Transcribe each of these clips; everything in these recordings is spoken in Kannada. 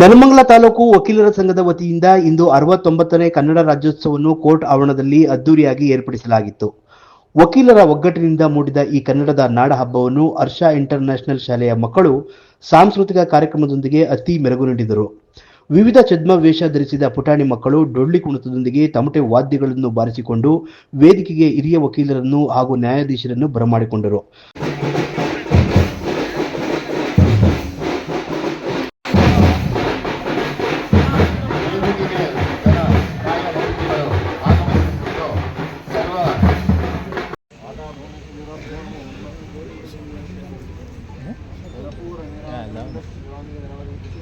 ನೆಲಮಂಗಲ ತಾಲೂಕು ವಕೀಲರ ಸಂಘದ ವತಿಯಿಂದ ಇಂದು ಅರವತ್ತೊಂಬತ್ತನೇ ಕನ್ನಡ ರಾಜ್ಯೋತ್ಸವವನ್ನು ಕೋರ್ಟ್ ಆವರಣದಲ್ಲಿ ಅದ್ದೂರಿಯಾಗಿ ಏರ್ಪಡಿಸಲಾಗಿತ್ತು. ವಕೀಲರ ಒಗ್ಗಟ್ಟಿನಿಂದ ಮೂಡಿದ ಈ ಕನ್ನಡದ ನಾಡ ಹಬ್ಬವನ್ನು ಹರ್ಷ ಇಂಟರ್ ಶಾಲೆಯ ಮಕ್ಕಳು ಸಾಂಸ್ಕೃತಿಕ ಕಾರ್ಯಕ್ರಮದೊಂದಿಗೆ ಅತಿ ಮೆರುಗು ನೀಡಿದರು. ವಿವಿಧ ಛದ್ಮ ವೇಷ ಧರಿಸಿದ ಪುಟಾಣಿ ಮಕ್ಕಳು ಡೊಳ್ಳಿ ಕುಣಿತದೊಂದಿಗೆ ತಮಟೆ ವಾದ್ಯಗಳನ್ನು ಬಾರಿಸಿಕೊಂಡು ವೇದಿಕೆಗೆ ಹಿರಿಯ ವಕೀಲರನ್ನು ಹಾಗೂ ನ್ಯಾಯಾಧೀಶರನ್ನು ಬರಮಾಡಿಕೊಂಡರು.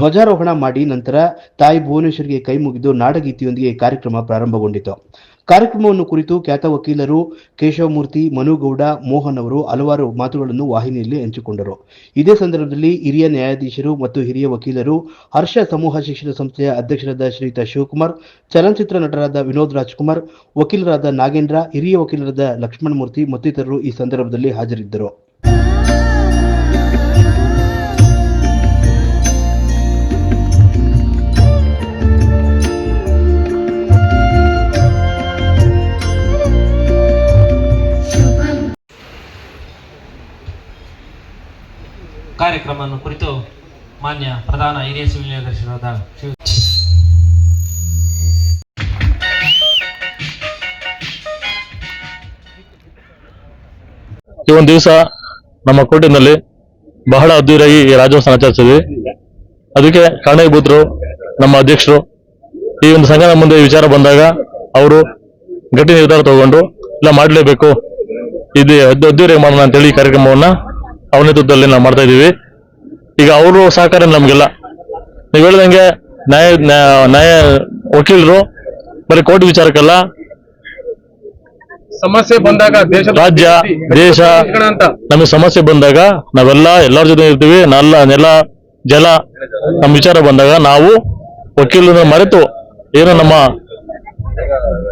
ಧ್ವಜಾರೋಹಣ ಮಾಡಿ ನಂತರ ತಾಯಿ ಭುವನೇಶ್ವರಿಗೆ ಕೈ ಮುಗಿದು ನಾಡಗೀತೆಯೊಂದಿಗೆ ಕಾರ್ಯಕ್ರಮ ಪ್ರಾರಂಭಗೊಂಡಿತು. ಕಾರ್ಯಕ್ರಮವನ್ನು ಕುರಿತು ಖ್ಯಾತ ವಕೀಲರು ಕೇಶವಮೂರ್ತಿ, ಮನುಗೌಡ, ಮೋಹನ್ ಅವರು ಹಲವಾರು ಮಾತುಗಳನ್ನು ವಾಹಿನಿಯಲ್ಲಿ ಹಂಚಿಕೊಂಡರು. ಇದೇ ಸಂದರ್ಭದಲ್ಲಿ ಹಿರಿಯ ನ್ಯಾಯಾಧೀಶರು ಮತ್ತು ಹಿರಿಯ ವಕೀಲರು ಹರ್ಷ ಸಮೂಹ ಶಿಕ್ಷಣ ಸಂಸ್ಥೆಯ ಅಧ್ಯಕ್ಷರಾದ ಶ್ರೀಯುತ ಶಿವಕುಮಾರ್, ಚಲನಚಿತ್ರ ನಟರಾದ ವಿನೋದ್ ರಾಜ್ಕುಮಾರ್, ವಕೀಲರಾದ ನಾಗೇಂದ್ರ, ಹಿರಿಯ ವಕೀಲರಾದ ಲಕ್ಷ್ಮಣಮೂರ್ತಿ ಮತ್ತಿತರರು ಈ ಸಂದರ್ಭದಲ್ಲಿ ಹಾಜರಿದ್ದರು. ಕಾರ್ಯಕ್ರಮವನ್ನು ಕುರಿತು ಮಾನ್ಯ ಪ್ರಧಾನ ಹಿರಿಯ ಸಿವಿಲ್ ಶ್ರೀ ಈ ಒಂದು ದಿವಸ ನಮ್ಮ ಕೋರ್ಟಿನಲ್ಲಿ ಬಹಳ ಅದ್ದೂರಿಯಾಗಿ ಈ ರಾಜ್ಯೋತ್ಸವ ಆಚರಿಸಿದ್ವಿ. ಅದಕ್ಕೆ ಕಾರಣೀಭೂತರು, ನಮ್ಮ ಅಧ್ಯಕ್ಷರು, ಈ ಒಂದು ಸಂಘದ ಮುಂದೆ ವಿಚಾರ ಬಂದಾಗ ಅವರು ಗಟ್ಟಿ ನಿರ್ಧಾರ ತಗೊಂಡು, ಇಲ್ಲ ಮಾಡಲೇಬೇಕು, ಇದು ಅದ್ದು ಅದ್ದೂರಿಯಾಗಿ ಮಾಡೋಣ ಅಂತೇಳಿ ಈ ಕಾರ್ಯಕ್ರಮವನ್ನ ಅವನ ನೇತೃತ್ವದಲ್ಲಿ ನಾವು ಮಾಡ್ತಾ ಇದೀವಿ ಈಗ ಅವರು ಸಹಕಾರ ನಮಗೆಲ್ಲ. ನೀವು ಹೇಳ್ದಂಗೆ ನ್ಯಾಯ ನ್ಯಾಯ- ವಕೀಲರು ಬರೀ ಕೋರ್ಟ್ ವಿಚಾರಕ್ಕಲ್ಲ. ಸಮಸ್ಯೆ ಬಂದಾಗ ದೇಶ ರಾಜ್ಯ ದೇಶ ನಮಗೆ ಸಮಸ್ಯೆ ಬಂದಾಗ ನಾವೆಲ್ಲ ಎಲ್ಲರ ಜೊತೆ ಇರ್ತೀವಿ. ನಲ್ಲ ನೆಲ ಜಲ ನಮ್ಮ ವಿಚಾರ ಬಂದಾಗ ನಾವು ವಕೀಲರನ್ನ ಮರೆತು ಏನೋ ನಮ್ಮ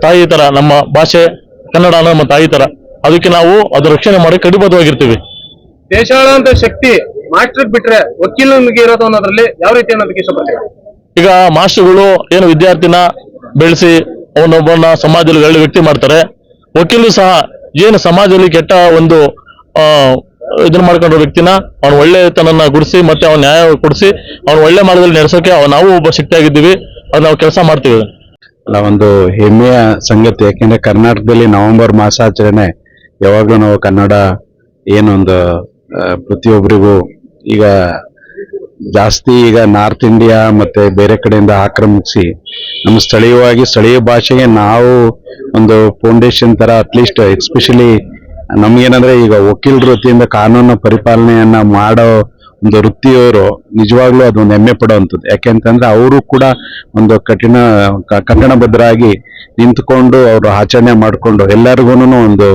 ತಾಯಿ ತರ ನಮ್ಮ ಭಾಷೆ ಕನ್ನಡ ನಮ್ಮ ತಾಯಿ ತರ ಅದಕ್ಕೆ ನಾವು ಅದ್ರ ರಕ್ಷಣೆ ಮಾಡಿ ಕಡಿಬದ್ಧವಾಗಿರ್ತೀವಿ. ದೇಶಾಳಂತ ಶಕ್ತಿ ಮಾಸ್ಟರ್ ಬಿಟ್ರೆ ವಕೀಲನಿಗೆ ಇರೋದು ಅನ್ನೋದ್ರಲ್ಲಿ ಯಾವ ರೀತಿ ಅನ್ನೋದಕ್ಕೆ ಇಷ್ಟಪಡ್ತೀರಾ? ಈಗ ಮಾಸ್ಟರ್ಗಳು ಏನು ವಿದ್ಯಾರ್ಥಿನ ಬೆಳೆಸಿ ಅವನೊಬ್ಬನ ಸಮಾಜದಲ್ಲಿ ಒಳ್ಳೆ ವ್ಯಕ್ತಿ ಮಾಡ್ತಾರೆ. ವಕೀಲರು ಸಹ ಏನು ಸಮಾಜದಲ್ಲಿ ಕೆಟ್ಟ ಒಂದು ಇದನ್ನ ಮಾಡ್ಕೊಂಡಿರೋ ವ್ಯಕ್ತಿನ ಅವನ ಒಳ್ಳೆತನನ್ನ ಗುಡಿಸಿ ಮತ್ತೆ ಅವ್ನ ನ್ಯಾಯ ಕೊಡಿಸಿ ಅವನ ಒಳ್ಳೆ ಮಾರ್ಗದಲ್ಲಿ ನಡೆಸೋಕೆ ನಾವು ಒಬ್ಬ ಶಕ್ತಿಯಾಗಿದ್ದೀವಿ ಅದು ನಾವು ಕೆಲಸ ಮಾಡ್ತೀವಿ. ಅಲ್ಲ ಒಂದು ಹೆಮ್ಮೆಯ ಸಂಗತಿ ಯಾಕೆಂದ್ರೆ ಕರ್ನಾಟಕದಲ್ಲಿ ನವೆಂಬರ್ ಮಾಸಾಚರಣೆ ಯಾವಾಗಲೂ ನಾವು ಕನ್ನಡ ಏನೊಂದು ಪ್ರತಿಯೊಬ್ಬರಿಗೂ ಈಗ ಜಾಸ್ತಿ ಈಗ ನಾರ್ತ್ ಇಂಡಿಯಾ ಮತ್ತೆ ಬೇರೆ ಕಡೆಯಿಂದ ಆಕ್ರಮಿಸಿ ನಮ್ಮ ಸ್ಥಳೀಯವಾಗಿ ಸ್ಥಳೀಯ ಭಾಷೆಗೆ ನಾವು ಒಂದು ಫೌಂಡೇಶನ್ ತರ ಅಟ್ಲೀಸ್ಟ್ ಎಸ್ಪೆಷಲಿ ನಮ್ಗೇನಂದ್ರೆ ಈಗ ವಕೀಲರ ವೃತ್ತಿಯಿಂದ ಕಾನೂನು ಪರಿಪಾಲನೆಯನ್ನ ಮಾಡೋ ಒಂದು ವೃತ್ತಿಯವರು ನಿಜವಾಗ್ಲೂ ಅದೊಂದು ಹೆಮ್ಮೆ ಪಡುವಂಥದ್ದು. ಯಾಕೆಂತಂದ್ರೆ ಅವರು ಕೂಡ ಒಂದು ಕಠಿಣ ಕಂಕಣಬದ್ಧರಾಗಿ ನಿಂತ್ಕೊಂಡು ಅವರು ಆಚರಣೆ ಮಾಡಿಕೊಂಡು ಎಲ್ಲರಿಗೂ ಒಂದು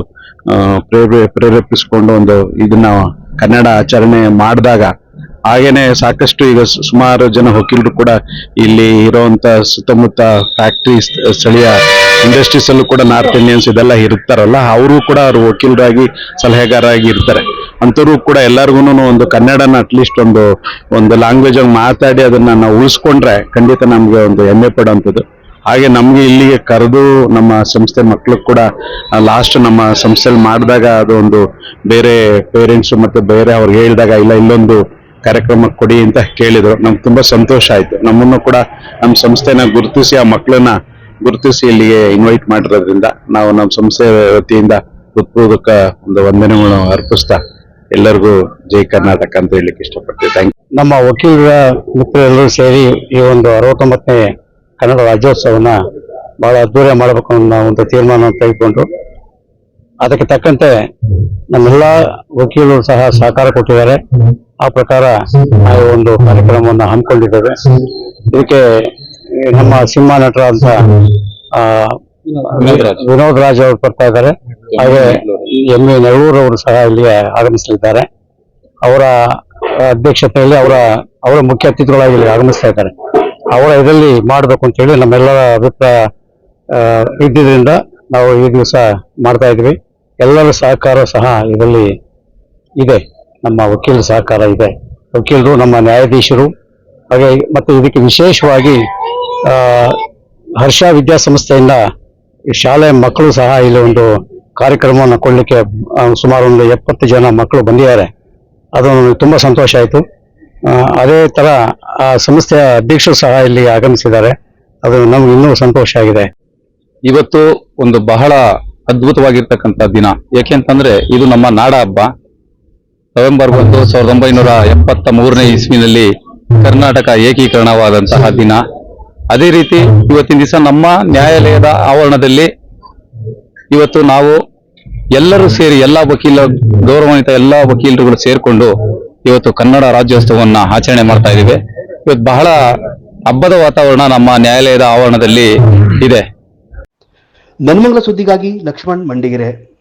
ಪ್ರೇರೇಪಿಸ್ಕೊಂಡು ಒಂದು ಇದನ್ನ ಕನ್ನಡ ಆಚರಣೆ ಮಾಡಿದಾಗ ಹಾಗೇನೆ ಸಾಕಷ್ಟು ಈಗ ಸುಮಾರು ಜನ ವಕೀಲರು ಕೂಡ ಇಲ್ಲಿ ಇರುವಂತ ಸುತ್ತಮುತ್ತ ಫ್ಯಾಕ್ಟ್ರಿ ಸ್ಥಳೀಯ ಇಂಡಸ್ಟ್ರೀಸ್ ಅಲ್ಲೂ ಕೂಡ ನಾರ್ತ್ ಇಂಡಿಯನ್ಸ್ ಇದೆಲ್ಲ ಇರ್ತಾರಲ್ಲ, ಅವರು ಕೂಡ ಅವರು ವಕೀಲರಾಗಿ, ಸಲಹೆಗಾರರಾಗಿ ಇರ್ತಾರೆ. ಅಂತರೂ ಕೂಡ ಎಲ್ಲರಿಗೂ ಒಂದು ಕನ್ನಡನ ಅಟ್ಲೀಸ್ಟ್ ಒಂದು ಒಂದು ಲ್ಯಾಂಗ್ವೇಜ್ ಆಗಿ ಮಾತಾಡಿ ಅದನ್ನ ನಾವು ಉಳಿಸ್ಕೊಂಡ್ರೆ ಖಂಡಿತ ನಮ್ಗೆ ಒಂದು ಹೆಮ್ಮೆ ಪಡುವಂಥದ್ದು. ಹಾಗೆ ನಮಗೆ ಇಲ್ಲಿಗೆ ಕರೆದು ನಮ್ಮ ಸಂಸ್ಥೆ ಮಕ್ಕಳು ಕೂಡ ಲಾಸ್ಟ್ ನಮ್ಮ ಸಂಸ್ಥೆಯಲ್ಲಿ ಮಾಡಿದಾಗ ಅದು ಒಂದು ಬೇರೆ ಪೇರೆಂಟ್ಸ್ ಮತ್ತೆ ಬೇರೆ ಅವ್ರಿಗೆ ಹೇಳಿದಾಗ, ಇಲ್ಲ, ಇಲ್ಲೊಂದು ಕಾರ್ಯಕ್ರಮ ಕೊಡಿ ಅಂತ ಕೇಳಿದರು. ನಮ್ಗೆ ತುಂಬಾ ಸಂತೋಷ ಆಯ್ತು. ನಮ್ಮನ್ನು ಕೂಡ ನಮ್ಮ ಸಂಸ್ಥೆನ ಗುರುತಿಸಿ, ಆ ಮಕ್ಕಳನ್ನ ಗುರುತಿಸಿ ಇಲ್ಲಿಗೆ ಇನ್ವೈಟ್ ಮಾಡಿರೋದ್ರಿಂದ ನಾವು ನಮ್ಮ ಸಂಸ್ಥೆ ವತಿಯಿಂದ ಹೃತ್ಪೂರ್ವಕ ಒಂದು ವಂದನೆಗಳನ್ನು ಅರ್ಪಿಸ್ತಾ ಎಲ್ಲರಿಗೂ ಜೈ ಕರ್ನಾಟಕ ಅಂತ ಹೇಳಲಿಕ್ಕೆ ಇಷ್ಟಪಡ್ತೀವಿ ಥ್ಯಾಂಕ್ ನಮ್ಮ ವಕೀಲರ ಮಿತ್ರರೆಲ್ಲರೂ ಸೇರಿ ಈ ಒಂದು ಅರವತ್ತೊಂಬತ್ತನೇ ಕನ್ನಡ ರಾಜ್ಯೋತ್ಸವನ ಬಹಳ ಅದ್ದೂರಿ ಮಾಡಬೇಕು ಅನ್ನೋ ಒಂದು ತೀರ್ಮಾನ ತೆಗೆದುಕೊಂಡು ಅದಕ್ಕೆ ತಕ್ಕಂತೆ ನಮ್ಮೆಲ್ಲ ವಕೀಲರು ಸಹ ಸಹಕಾರ ಕೊಟ್ಟಿದ್ದಾರೆ. ಆ ಪ್ರಕಾರ ನಾವು ಒಂದು ಕಾರ್ಯಕ್ರಮವನ್ನು ಹಮ್ಮಿಕೊಂಡಿದ್ದೇವೆ. ಇದಕ್ಕೆ ನಮ್ಮ ಸಿಂಹ ನಟರಾದಂತ ಆ, ವಿನೋದ್ ರಾಜ್ ಅವರು ಬರ್ತಾ ಇದ್ದಾರೆ. ಹಾಗೆ ಎಂ ಎ ನೆರಳೂರು ಅವರು ಸಹ ಇಲ್ಲಿ ಆಗಮಿಸಲಿದ್ದಾರೆ. ಅವರ ಅಧ್ಯಕ್ಷತೆಯಲ್ಲಿ ಅವರ ಅವರ ಮುಖ್ಯ ಅತಿಥಿಗಳಾಗಿ ಇಲ್ಲಿ ಆಗಮಿಸ್ತಾ ಇದ್ದಾರೆ. ಅವರ ಇದರಲ್ಲಿ ಮಾಡಬೇಕು ಅಂತ ಹೇಳಿ ನಮ್ಮೆಲ್ಲರ ಅಭಿಪ್ರಾಯ ಇದ್ದಿದ್ದರಿಂದ ನಾವು ಈ ದಿವಸ ಮಾಡ್ತಾ ಇದ್ವಿ. ಎಲ್ಲರ ಸಹಕಾರ ಸಹ ಇದರಲ್ಲಿ ಇದೆ. ನಮ್ಮ ವಕೀಲ ಸಹಕಾರ ಇದೆ. ವಕೀಲರು, ನಮ್ಮ ನ್ಯಾಯಾಧೀಶರು, ಹಾಗೆ ಮತ್ತು ಇದಕ್ಕೆ ವಿಶೇಷವಾಗಿ ಹರ್ಷ ವಿದ್ಯಾಸಂಸ್ಥೆಯಿಂದ ಈ ಶಾಲೆಯ ಮಕ್ಕಳು ಸಹ ಇಲ್ಲಿ ಒಂದು ಕಾರ್ಯಕ್ರಮವನ್ನು ಕೊಡಲಿಕ್ಕೆ ಸುಮಾರು ಒಂದು ಎಪ್ಪತ್ತು ಜನ ಮಕ್ಕಳು ಬಂದಿದ್ದಾರೆ. ಅದು ತುಂಬಾ ಸಂತೋಷ ಆಯಿತು. ಅದೇ ತರ ಆ ಸಂಸ್ಥೆಯ ಅಧ್ಯಕ್ಷರು ಸಹ ಇಲ್ಲಿ ಆಗಮಿಸಿದ್ದಾರೆ. ಅದು ನಮ್ಗೆ ಇನ್ನೂ ಸಂತೋಷ ಆಗಿದೆ. ಇವತ್ತು ಒಂದು ಬಹಳ ಅದ್ಭುತವಾಗಿರ್ತಕ್ಕಂಥ ದಿನ. ಏಕೆಂತಂದ್ರೆ ಇದು ನಮ್ಮ ನಾಡ ಹಬ್ಬ ನವೆಂಬರ್ ಒಂದು ಸಾವಿರದ ಒಂಬೈನೂರ ಎಪ್ಪತ್ತ ಮೂರನೇ ಇಸ್ವಿನಲ್ಲಿ ಕರ್ನಾಟಕ ಏಕೀಕರಣವಾದಂತಹ ದಿನ. ಅದೇ ರೀತಿ ಇವತ್ತಿನ ದಿವಸ ನಮ್ಮ ನ್ಯಾಯಾಲಯದ ಆವರಣದಲ್ಲಿ ಇವತ್ತು ನಾವು ಎಲ್ಲರೂ ಸೇರಿ, ಎಲ್ಲ ವಕೀಲ, ಗೌರವಾನ್ವಿತ ಎಲ್ಲ ವಕೀಲರುಗಳು ಸೇರ್ಕೊಂಡು ಇವತ್ತು ಕನ್ನಡ ರಾಜ್ಯೋತ್ಸವವನ್ನ ಆಚರಣೆ ಮಾಡ್ತಾ ಇದ್ದೀವಿ. ಇವತ್ತು ಬಹಳ ಹಬ್ಬದ ವಾತಾವರಣ ನಮ್ಮ ನ್ಯಾಯಾಲಯದ ಆವರಣದಲ್ಲಿ ಇದೆ. ನನ್ಮಂಗಲ ಸುದ್ದಿಗಾಗಿ ಲಕ್ಷ್ಮಣ್ ಮಂಡಿಗೆರೆ.